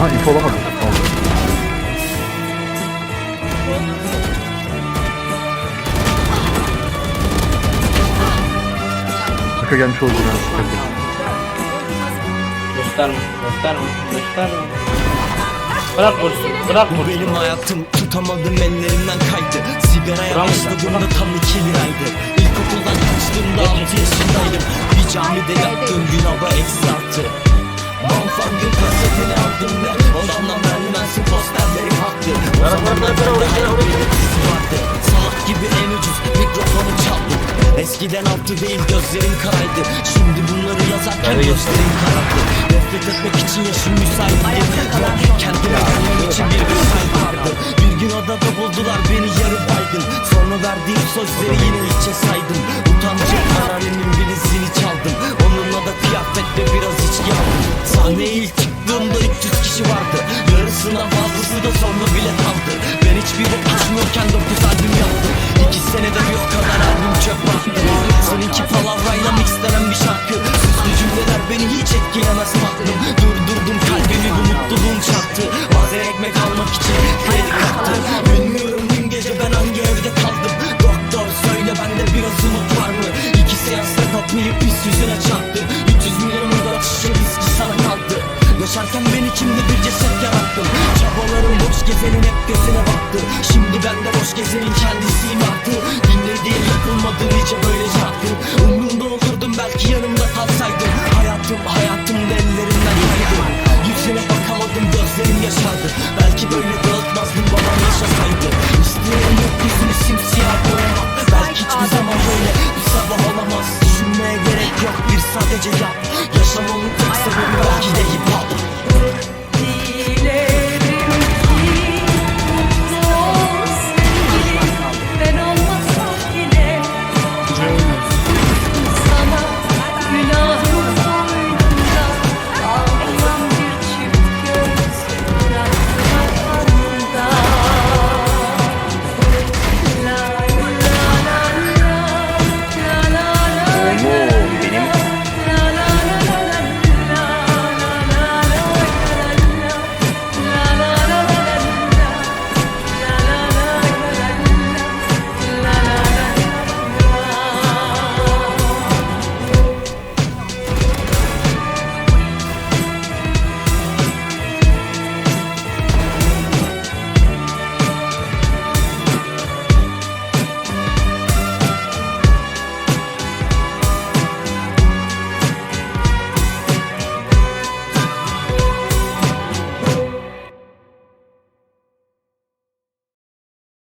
Aha ip olamadım. Oldu. Arka gelmiş oldu. Gösterme, gösterme, gösterme. Bırak vursun, bırak vursun. benim hayatım tutamadım ellerimden kaydı başladığımda bravo. tam iki liraydı İlkokuldan kaçtığımda altı yaşındaydım Bir camide yattığım gün hava eksi Salak gibi en ucuz mikrofonu çaldım Eskiden altı değil gözlerim karaydı Şimdi bunları yazarken Nereye gözlerim karardı. Nefret etmek için yaşım müsait değil. Kendime gelmem için bir müsait vardı. Bir gün odada buldular beni yarı baygın. Sonra verdiğim sözleri yine hiçe saydım Utancım anneannemin birisini çaldım. Onunla da kıyafetle biraz içki aldım. Sahneye ilk çıktığımda hiçbir bok düşünürken 9 albüm yaptım İki senede bir o kadar albüm çöp attım Seninki palavrayla mixlenen bir şarkı Gezenin hep gözüne baktı. Şimdi ben de boş gezenin kendisiyim artık Dinle diye yapılmadı nice böyle şarkı Umrumda olurdum belki yanımda kalsaydın Hayatım hayatım da ellerimden kaydı. Yüzüne bakamadım gözlerim yaşardı. Belki böyle dağıtmazdım babam yaşasaydı. İsteyen yok yüzünü simsiyah boyamak Belki hiçbir zaman böyle bir sabah olamaz. Düşünmeye gerek yok bir sadece yap. Yaşamamın tek sebebi belki de hip hop